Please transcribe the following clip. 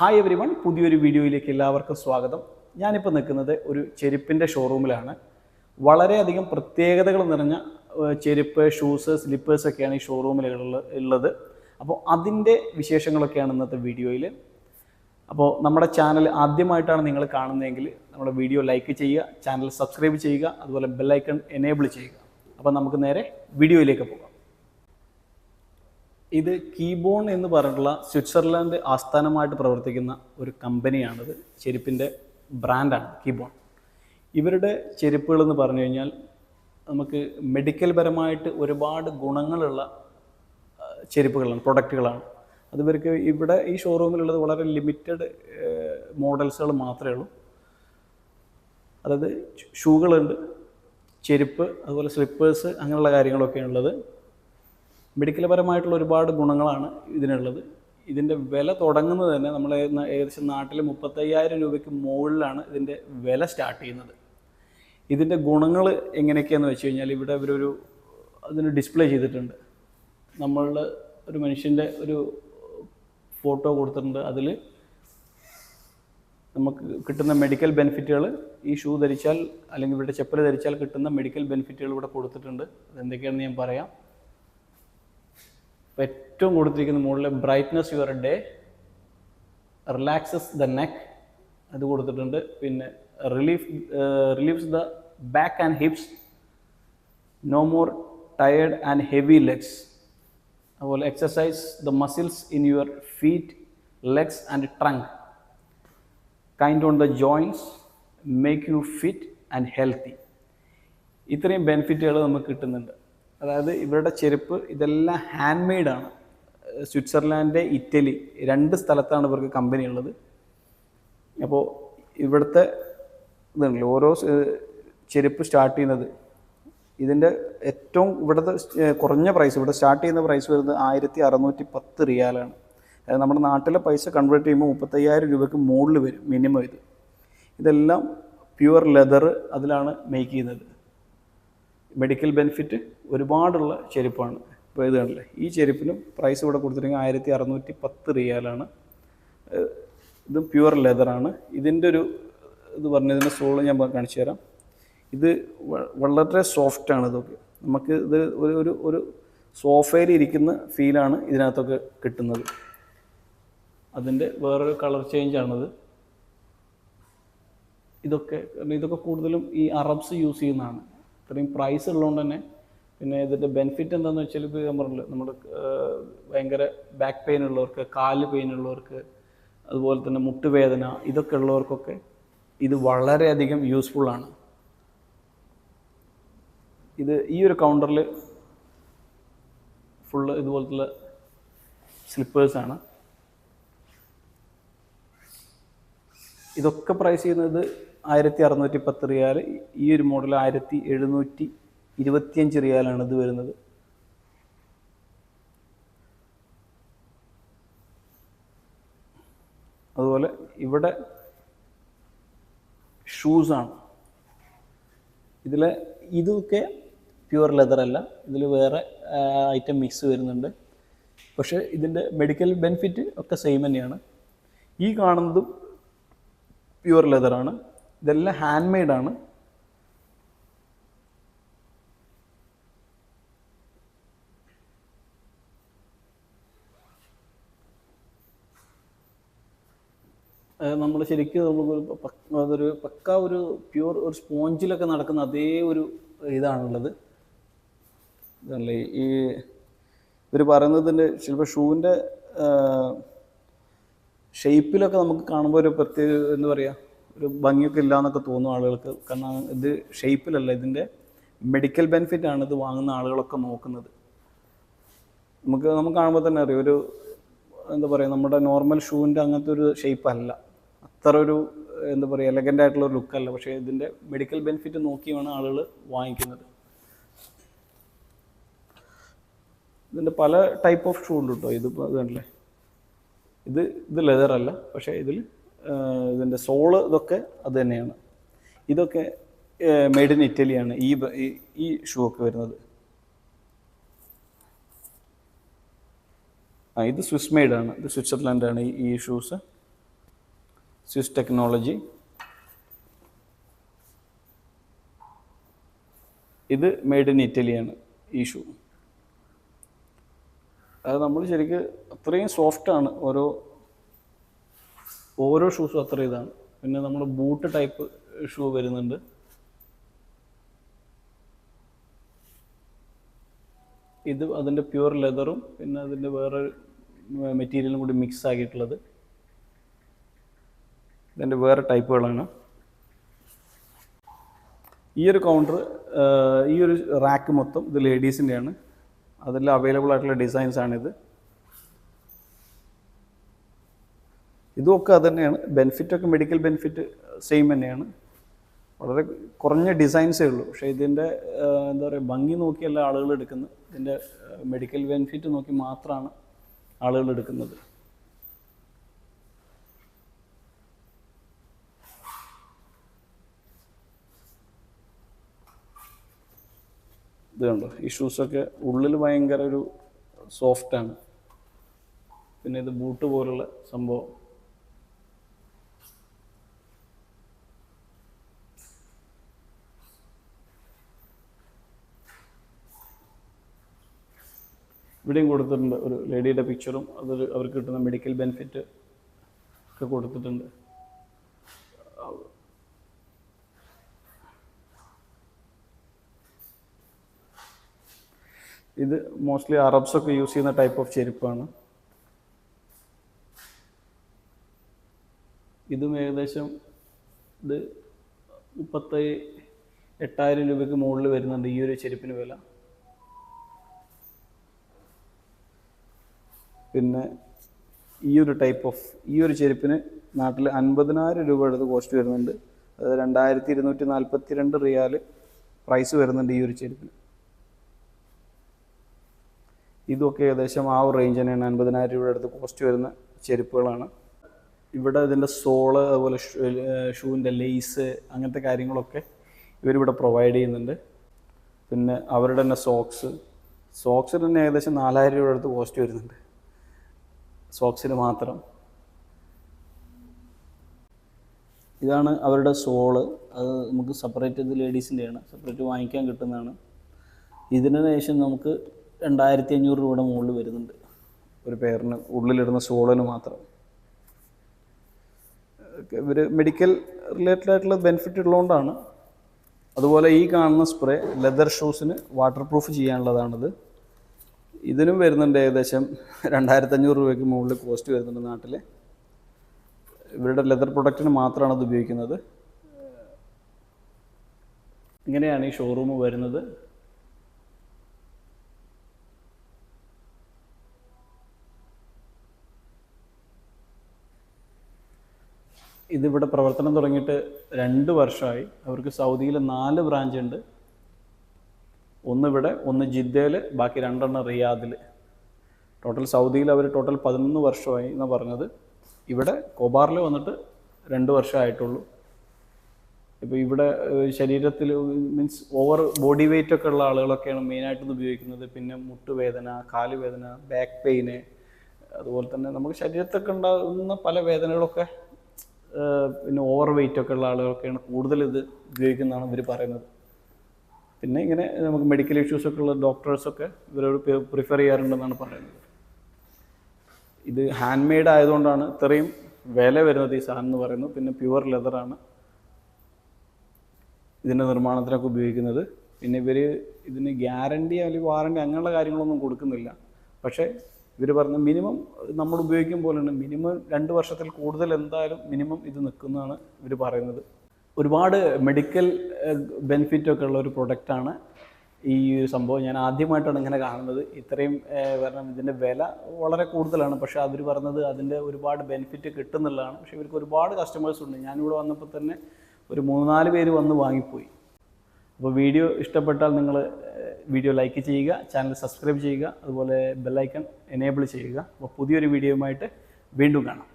Hi every one പുതിയൊരു വീഡിയോയിലേക്ക് എല്ലാവർക്കും സ്വാഗതം. ഞാനിപ്പോൾ നിൽക്കുന്നത് ഒരു ചെരുപ്പിന്റെ ഷോറൂമിലാണ് വളരെയധികം പ്രത്യേകതകൾ നിറഞ്ഞ ചെരുപ്പ് ഷൂസ് സ്ലിപ്പേഴ്സ് ഒക്കെയാണ് ഈ ഷോറൂമിൽ ഉള്ളത്. അപ്പോൾ അതിന്റെ വിശേഷങ്ങളൊക്കെയാണ് ഇന്നത്തെ വീഡിയോയിൽ അപ്പോൾ നമ്മുടെ ചാനൽ ആദ്യമായിട്ടാണ് നിങ്ങൾ കാണുന്നതെങ്കിൽ നമ്മുടെ വീഡിയോ ലൈക്ക് ചെയ്യുക ചാനൽ സബ്സ്ക്രൈബ് ചെയ്യുക അതുപോലെ ബെല്ലൈക്കൺ എനേബിൾ ചെയ്യുക. അപ്പോൾ നമുക്ക് നേരെ വീഡിയോയിലേക്ക് പോകാം. ഇത് കീബോൺ എന്ന് പറഞ്ഞിട്ടുള്ള സ്വിറ്റ്സർലാൻഡ് ആസ്ഥാനമായിട്ട് പ്രവർത്തിക്കുന്ന ഒരു കമ്പനിയാണിത്. ചെരുപ്പിന്റെ ബ്രാൻഡാണ് കീബോൺ. ഇവരുടെ ചെരുപ്പുകൾ എന്ന് പറഞ്ഞു കഴിഞ്ഞാൽ നമുക്ക് മെഡിക്കൽ പരമായിട്ട് ഒരുപാട് ഗുണങ്ങളുള്ള ചെരുപ്പുകളാണ് പ്രൊഡക്റ്റുകളാണ്. അത് ഇവർക്ക് ഇവിടെ ഈ ഷോറൂമിലുള്ളത് വളരെ ലിമിറ്റഡ് മോഡൽസുകൾ മാത്രമേ ഉള്ളൂ. അതായത് ഷൂകളുണ്ട് ചെരുപ്പ് അതുപോലെ സ്ലിപ്പേഴ്സ് അങ്ങനെയുള്ള കാര്യങ്ങളൊക്കെ ഉള്ളത് മെഡിക്കൽ പരമായിട്ടുള്ള ഒരുപാട് ഗുണങ്ങളാണ് ഇതിനുള്ളത്. ഇതിന്റെ വില തുടങ്ങുന്നത് തന്നെ നമ്മൾ ഏകദേശം നാട്ടിൽ മുപ്പത്തയ്യായിരം രൂപയ്ക്ക് മുകളിലാണ് ഇതിന്റെ വില സ്റ്റാർട്ട് ചെയ്യുന്നത്. ഇതിന്റെ ഗുണങ്ങൾ എങ്ങനെയൊക്കെയാണെന്ന് വെച്ച് കഴിഞ്ഞാൽ ഇവിടെ ഇവരൊരു അതിന് ഡിസ്പ്ലേ ചെയ്തിട്ടുണ്ട്. നമ്മളുടെ ഒരു മനുഷ്യന്റെ ഒരു ഫോട്ടോ കൊടുത്തിട്ടുണ്ട്. അതിൽ നമുക്ക് കിട്ടുന്ന മെഡിക്കൽ ബെനിഫിറ്റുകൾ ഈ ഷൂ ധരിച്ചാൽ അല്ലെങ്കിൽ ഇവരുടെ ചെപ്പൽ ധരിച്ചാൽ കിട്ടുന്ന മെഡിക്കൽ ബെനിഫിറ്റുകൾ ഇവിടെ കൊടുത്തിട്ടുണ്ട്. അതെന്തൊക്കെയാണെന്ന് ഞാൻ പറയാം. ഏറ്റവും കൊടുത്തിരിക്കുന്ന മുകളിൽ brightness your day relaxes the neck അത് കൊടുത്തിട്ടുണ്ട്. പിന്നെ relief reliefs the back and hips no more tired and heavy legs അതുപോലെ exercise the muscles in your feet legs and trunk kind on the joints make you fit and healthy ഇത്രയും ബെനിഫിറ്റുകൾ നമുക്ക് കിട്ടുന്നുണ്ട്. അതായത് ഇവരുടെ ചെരുപ്പ് ഇതെല്ലാം ഹാൻഡ് മെയ്ഡാണ് സ്വിറ്റ്സർലാൻഡ് ഇറ്റലി രണ്ട് സ്ഥലത്താണ് ഇവർക്ക് കമ്പനി ഉള്ളത്. അപ്പോൾ ഇവിടുത്തെ ഇതുണ്ടല്ലോ ഓരോ ചെരുപ്പ് സ്റ്റാർട്ട് ചെയ്യുന്നത്. ഇതിന്റെ ഏറ്റവും ഇവിടുത്തെ കുറഞ്ഞ പ്രൈസ് ഇവിടെ സ്റ്റാർട്ട് ചെയ്യുന്ന പ്രൈസ് വരുന്നത് ആയിരത്തി അറുന്നൂറ്റി പത്ത് റിയാലാണ്. അതായത് നമ്മുടെ നാട്ടിലെ പൈസ കൺവേർട്ട് ചെയ്യുമ്പോൾ മുപ്പത്തയ്യായിരം രൂപയ്ക്ക് മുകളിൽ വരും മിനിമം ഇത്. ഇതെല്ലാം പ്യുവർ ലെതർ അതിലാണ് മേക്ക് ചെയ്യുന്നത്. മെഡിക്കൽ ബെനിഫിറ്റ് ഒരുപാടുള്ള ചെരുപ്പാണ്. ഇപ്പോൾ ഇത് കണ്ടില്ലേ? ഈ ചെരുപ്പിനും പ്രൈസ് ഇവിടെ കൊടുത്തിട്ടുണ്ടെങ്കിൽ ആയിരത്തി അറുന്നൂറ്റി പത്ത് റിയാലാണ് ഇതും പ്യുവർ ലെതറാണ് ഇതിന്റെ ഒരു ഇത് പറഞ്ഞ ഇതിന്റെ സോൾ ഞാൻ കാണിച്ചു തരാം. ഇത് വളരെ സോഫ്റ്റാണ് ഇതൊക്കെ. നമുക്ക് ഇത് ഒരു ഒരു ഒരു സോഫയിൽ ഇരിക്കുന്ന ഫീലാണ് ഇതിനകത്തൊക്കെ കിട്ടുന്നത്. അതിന്റെ വേറൊരു കളർ ചേഞ്ചാണത് ഇതൊക്കെ ഇതൊക്കെ കൂടുതലും ഈ അറബ്സ് യൂസ് ചെയ്യുന്നതാണ്. ഇത്രയും പ്രൈസ് ഉള്ളതുകൊണ്ട് തന്നെ പിന്നെ ഇതിന്റെ ബെനിഫിറ്റ് എന്താണെന്ന് വെച്ചാൽ ഇപ്പോൾ ഞാൻ പറഞ്ഞില്ല നമ്മൾ ഭയങ്കര ബാക്ക് പെയിൻ ഉള്ളവർക്ക് കാൽ പെയിൻ ഉള്ളവർക്ക് അതുപോലെ തന്നെ മുട്ടുവേദന ഇതൊക്കെ ഉള്ളവർക്കൊക്കെ ഇത് വളരെയധികം യൂസ്ഫുള്ളാണ് ഇത് ഈ ഒരു കൗണ്ടറിൽ ഫുള്ള് ഇതുപോലത്തുള്ള സ്ലിപ്പേഴ്സാണ് ഇതൊക്കെ പ്രൈസ് ചെയ്യുന്നത് ആയിരത്തി അറുന്നൂറ്റി പത്ത് റിയാൽ ഈ ഒരു മോഡൽ ആയിരത്തി എഴുന്നൂറ്റി ഇരുപത്തിയഞ്ച് റിയാലാണ് ഇത് വരുന്നത്. അതുപോലെ ഇവിടെ ഷൂസാണ് ഇതിൽ ഇതൊക്കെ പ്യുവർ ലെതർ അല്ല. ഇതിൽ വേറെ ഐറ്റം മിക്സ് വരുന്നുണ്ട്. പക്ഷേ ഇതിന്റെ മെഡിക്കൽ ബെനിഫിറ്റ് ഒക്കെ സെയിം തന്നെയാണ്. ഈ കാണുന്നതും പ്യുവർ ലെതറാണ് ഇതെല്ലാം ഹാൻഡ് മെയ്ഡാണ് നമ്മൾ ശരിക്കും നമുക്കൊരു അതൊരു പക്ക ഒരു പ്യൂർ ഒരു സ്പോഞ്ചിലൊക്കെ നടക്കുന്ന അതേ ഒരു ഇതാണുള്ളത്. ഇതല്ലേ ഈ ഇവർ പറയുന്നതിന്റെ ചിലപ്പോൾ ഷൂവിന്റെ ഷേപ്പിലൊക്കെ നമുക്ക് കാണുമ്പോൾ ഒരു പ്രത്യേക എന്താ പറയുക ഒരു ഭംഗിയൊക്കെ ഇല്ല എന്നൊക്കെ തോന്നും ആളുകൾക്ക് കാരണം ഇത് ഷേപ്പിലല്ല ഇതിന്റെ മെഡിക്കൽ ബെനിഫിറ്റ് ആണ് ഇത് വാങ്ങുന്ന ആളുകളൊക്കെ നോക്കുന്നത്. നമുക്ക് നമുക്ക് കാണുമ്പോൾ തന്നെ അറിയാം ഒരു എന്താ പറയുക നമ്മുടെ നോർമൽ ഷൂവിന്റെ അങ്ങനത്തെ ഒരു ഷേപ്പ് അല്ല. അത്ര ഒരു എന്താ പറയുക എലഗന്റ് ആയിട്ടുള്ള ഒരു ലുക്കല്ല പക്ഷേ ഇതിന്റെ മെഡിക്കൽ ബെനിഫിറ്റ് നോക്കിയാണ് ആളുകൾ വാങ്ങിക്കുന്നത്. ഇതിന്റെ പല ടൈപ്പ് ഓഫ് ഷൂ ഉണ്ട് കേട്ടോ ഇത് കണ്ടില്ലേ? ഇത് ഇത് ലെതർ അല്ല. പക്ഷേ ഇതിൽ ഇതിന്റെ സോൾ ഇതൊക്കെ അത് തന്നെയാണ്. ഇതൊക്കെ മെയ്ഡ് ഇൻ ഇറ്റലിയാണ് ഈ ഈ- ഷൂ ഒക്കെ വരുന്നത്. ആ ഇത് സ്വിസ് ആണ്. ഇത് സ്വിറ്റ്സർലാൻഡാണ് ഈ ഷൂസ് സ്വിസ് ടെക്നോളജി ഇത് മെയ്ഡ് ഇൻ ഇറ്റലിയാണ് ഈ ഷൂ അത് നമ്മൾ ശരിക്കും അത്രയും സോഫ്റ്റാണ് ഓരോ ഓരോ ഷൂസും അത്ര ഇതാണ്. പിന്നെ നമ്മൾ ബൂട്ട് ടൈപ്പ് ഷൂ വരുന്നുണ്ട്. ഇത് അതിന്റെ പ്യുവർ ലെതറും പിന്നെ അതിന്റെ വേറെ മെറ്റീരിയലും കൂടി മിക്സ് ആക്കിയിട്ടുള്ളത്. ഇതിന്റെ വേറെ ടൈപ്പുകളാണ് ഈ ഒരു കൗണ്ടർ ഈ ഒരു റാക്ക് മൊത്തം ഇത് ലേഡീസിന്റെയാണ് അതിൽ അവൈലബിൾ ആയിട്ടുള്ള ഡിസൈൻസ് ഇതുമൊക്കെ അത് തന്നെയാണ് ബെനിഫിറ്റൊക്കെ മെഡിക്കൽ ബെനിഫിറ്റ് സെയിം തന്നെയാണ്. വളരെ കുറഞ്ഞ ഡിസൈൻസേ ഉള്ളൂ. പക്ഷേ ഇതിന്റെ എന്താ പറയുക ഭംഗി നോക്കിയല്ല ആളുകൾ എടുക്കുന്നത്. ഇതിന്റെ മെഡിക്കൽ ബെനിഫിറ്റ് നോക്കി മാത്രമാണ് ആളുകൾ എടുക്കുന്നത്. ഇത് കണ്ടോ? ഈ ഷൂസൊക്കെ ഉള്ളിൽ ഭയങ്കര ഒരു സോഫ്റ്റാണ് പിന്നെ ഇത് ബൂട്ട് പോലുള്ള സംഭവം. ഇവിടെയും കൊടുത്തിട്ടുണ്ട്. ഒരു ലേഡിയുടെ പിക്ചറും അതൊരു അവർക്ക് കിട്ടുന്ന മെഡിക്കൽ ബെനിഫിറ്റ് ഒക്കെ കൊടുത്തിട്ടുണ്ട്. ഇത് മോസ്റ്റ്ലി അറബ്സ് ഒക്കെ യൂസ് ചെയ്യുന്ന ടൈപ്പ് ഓഫ് ചെരുപ്പാണ്. ഇതും ഏകദേശം ഇത് മുപ്പത്തി എട്ടായിരം രൂപയ്ക്ക് മുകളിൽ വരുന്നുണ്ട് ഈ ഒരു ചെരുപ്പിന് വില. പിന്നെ ഈ ഒരു ടൈപ്പ് ഓഫ് ഈ ഒരു ചെരുപ്പിന് നാട്ടിൽ അൻപതിനായിരം രൂപ എടുത്ത് കോസ്റ്റ് വരുന്നുണ്ട്. അത് രണ്ടായിരത്തി ഇരുന്നൂറ്റി നാൽപ്പത്തി രണ്ട് റിയാൽ പ്രൈസ് വരുന്നുണ്ട് ഈ ഒരു ചെരുപ്പിന്. ഇതൊക്കെ ഏകദേശം ആ ഒരു റേഞ്ച് തന്നെയാണ്. അൻപതിനായിരം രൂപയുടെ അടുത്ത് കോസ്റ്റ് വരുന്ന ചെരുപ്പുകളാണ്. ഇവിടെ ഇതിന്റെ സോൾ അതുപോലെ ഷൂവിന്റെ ലേസ് അങ്ങനത്തെ കാര്യങ്ങളൊക്കെ ഇവരിവിടെ പ്രൊവൈഡ് ചെയ്യുന്നുണ്ട്. പിന്നെ അവരുടെ തന്നെ സോക്സ് സോക്സിന് തന്നെ ഏകദേശം നാലായിരം രൂപയുടെ അടുത്ത് കോസ്റ്റ് വരുന്നുണ്ട്. സോക്സിന് മാത്രം. ഇതാണ് അവരുടെ സോൾ. അത് നമുക്ക് സെപ്പറേറ്റ് ഇത് ലേഡീസിന്റെയാണ് സെപ്പറേറ്റ് വാങ്ങിക്കാൻ കിട്ടുന്നതാണ്. ഇതിന് ശേഷം നമുക്ക് രണ്ടായിരത്തി അഞ്ഞൂറ് രൂപയുടെ മുകളിൽ വരുന്നുണ്ട്. ഒരു പേരിന് ഉള്ളിലിടുന്ന സോളിന് മാത്രം. ഇവർ മെഡിക്കൽ റിലേറ്റഡ് ആയിട്ടുള്ള ബെനിഫിറ്റ് ഉള്ളതുകൊണ്ടാണ്. അതുപോലെ ഈ കാണുന്ന സ്പ്രേ ലെതർ ഷൂസിന് വാട്ടർ പ്രൂഫ് ചെയ്യാനുള്ളതാണിത്. ഇതിനും വരുന്നുണ്ട് ഏകദേശം രണ്ടായിരത്തി അഞ്ഞൂറ് രൂപയ്ക്ക് മുകളിൽ കോസ്റ്റ് വരുന്നുണ്ട് നാട്ടിൽ ഇവരുടെ ലെതർ പ്രൊഡക്റ്റിന് മാത്രമാണ് അത് ഉപയോഗിക്കുന്നത്. ഇങ്ങനെയാണ് ഈ ഷോറൂം വരുന്നത്. ഇതിവിടെ പ്രവർത്തനം തുടങ്ങിയിട്ട് രണ്ട് വർഷമായി. അവർക്ക് സൗദിയിൽ നാല് ബ്രാഞ്ച് ഉണ്ട്. ഒന്ന് ഇവിടെ ഒന്ന് ജിദ്ദയിൽ ബാക്കി രണ്ടെണ്ണം റിയാദിൽ ടോട്ടൽ സൗദിയിൽ അവർ ടോട്ടൽ പതിനൊന്ന് വർഷമായി എന്ന് പറഞ്ഞത്. ഇവിടെ കോബാറിൽ വന്നിട്ട് രണ്ട് വർഷമായിട്ടുള്ളൂ. ഇപ്പോൾ ഇവിടെ ശരീരത്തിൽ മീൻസ് ഓവർ ബോഡി വെയിറ്റ് ഒക്കെ ഉള്ള ആളുകളൊക്കെയാണ് മെയിനായിട്ടൊന്ന് ഉപയോഗിക്കുന്നത്. പിന്നെ മുട്ടുവേദന കാലുവേദന ബാക്ക് പെയിന് അതുപോലെ തന്നെ നമുക്ക് ശരീരത്തൊക്കെ ഉണ്ടാകുന്ന പല വേദനകളൊക്കെ പിന്നെ ഓവർ വെയിറ്റ് ഒക്കെ ഉള്ള ആളുകളൊക്കെയാണ് കൂടുതൽ ഇത് ഉപയോഗിക്കുന്നതാണ് ഇവർ പറയുന്നത്. പിന്നെ ഇങ്ങനെ നമുക്ക് മെഡിക്കൽ ഇഷ്യൂസ് ഒക്കെ ഉള്ള ഡോക്ടേഴ്സൊക്കെ ഇവരോട് പ്രിഫർ ചെയ്യാറുണ്ടെന്നാണ് പറയുന്നത്. ഇത് ഹാൻഡ് മെയ്ഡ് ആയതുകൊണ്ടാണ് ഇത്രയും വില വരുന്നത് ഈ സാധനം എന്ന് പറയുന്നത് പിന്നെ പ്യുവർ ലെതറാണ് ഇതിന്റെ നിർമ്മാണത്തിനൊക്കെ ഉപയോഗിക്കുന്നത്. പിന്നെ ഇവർ ഇതിന് ഗ്യാരണ്ടി അല്ലെങ്കിൽ വാറണ്ടി അങ്ങനെയുള്ള കാര്യങ്ങളൊന്നും കൊടുക്കുന്നില്ല. പക്ഷേ ഇവർ പറഞ്ഞ മിനിമം നമ്മൾ ഉപയോഗിക്കും പോലെയാണ് മിനിമം രണ്ട് വർഷത്തിൽ കൂടുതൽ എന്തായാലും മിനിമം ഇത് നിൽക്കുന്നതാണ് ഇവർ പറയുന്നത്. ഒരുപാട് മെഡിക്കൽ ബെനിഫിറ്റ് ഒക്കെ ഉള്ള ഒരു പ്രൊഡക്റ്റാണ് ഈ ഒരു സംഭവം. ഞാൻ ആദ്യമായിട്ടാണ് ഇങ്ങനെ കാണുന്നത്. ഇത്രയും കാരണം ഇതിന്റെ വില വളരെ കൂടുതലാണ്. പക്ഷേ അവർ പറഞ്ഞത് അതിന്റെ ഒരുപാട് ബെനിഫിറ്റ് കിട്ടുന്നുള്ളതാണ്. പക്ഷേ ഇവർക്ക് ഒരുപാട് കസ്റ്റമേഴ്സ് ഉണ്ട്. ഞാനിവിടെ വന്നപ്പോൾ തന്നെ ഒരു മൂന്നാൽ പേര് വന്ന് വാങ്ങിപ്പോയി. അപ്പോൾ വീഡിയോ ഇഷ്ടപ്പെട്ടാൽ നിങ്ങൾ വീഡിയോ ലൈക്ക് ചെയ്യുക ചാനൽ സബ്സ്ക്രൈബ് ചെയ്യുക അതുപോലെ ബെല്ലൈക്കൺ എനേബിൾ ചെയ്യുക. അപ്പോൾ പുതിയൊരു വീഡിയോയുമായിട്ട് വീണ്ടും കാണാം.